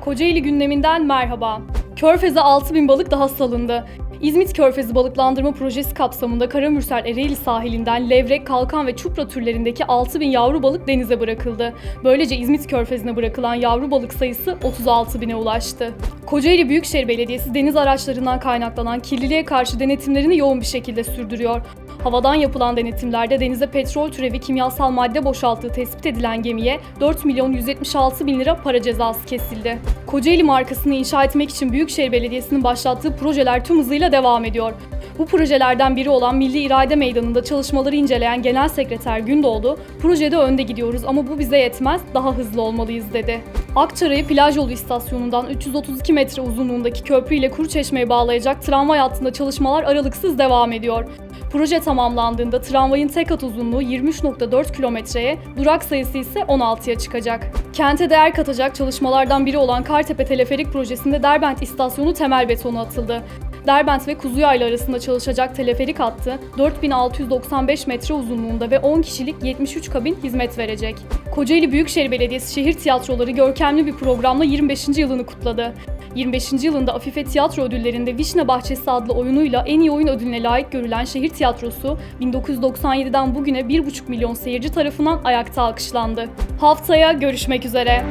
Kocaeli gündeminden merhaba. Körfez'e 6000 balık daha salındı. İzmit Körfezi Balıklandırma Projesi kapsamında Karamürsel Ereğli sahilinden levrek, kalkan ve çupra türlerindeki 6000 yavru balık denize bırakıldı. Böylece İzmit Körfezi'ne bırakılan yavru balık sayısı 36 bine ulaştı. Kocaeli Büyükşehir Belediyesi deniz araçlarından kaynaklanan kirliliğe karşı denetimlerini yoğun bir şekilde sürdürüyor. Havadan yapılan denetimlerde denize petrol türevi kimyasal madde boşalttığı tespit edilen gemiye 4 milyon 176 bin lira para cezası kesildi. Kocaeli markasını inşa etmek için Büyükşehir Belediyesi'nin başlattığı projeler tüm hızıyla devam ediyor. Bu projelerden biri olan Milli İrade Meydanı'nda çalışmaları inceleyen Genel Sekreter Gündoğdu, projede önde gidiyoruz ama bu bize yetmez, daha hızlı olmalıyız dedi. Akçara'yı plaj yolu istasyonundan 332 metre uzunluğundaki köprü ile Kuruçeşme'ye bağlayacak tramvay hattında çalışmalar aralıksız devam ediyor. Proje tamamlandığında tramvayın tek hat uzunluğu 23.4 kilometreye, durak sayısı ise 16'ya çıkacak. Kente değer katacak çalışmalardan biri olan Kartepe Teleferik Projesi'nde Derbent istasyonu temel betonu atıldı. Derbent ve Kuzuyaylı arasında çalışacak teleferik hattı 4695 metre uzunluğunda ve 10 kişilik 73 kabin hizmet verecek. Kocaeli Büyükşehir Belediyesi Şehir Tiyatroları görkemli bir programla 25. yılını kutladı. 25. yılında Afife Tiyatro Ödülleri'nde Vişne Bahçesi adlı oyunuyla en iyi oyun ödülüne layık görülen şehir tiyatrosu 1997'den bugüne 1,5 milyon seyirci tarafından ayakta alkışlandı. Haftaya görüşmek üzere.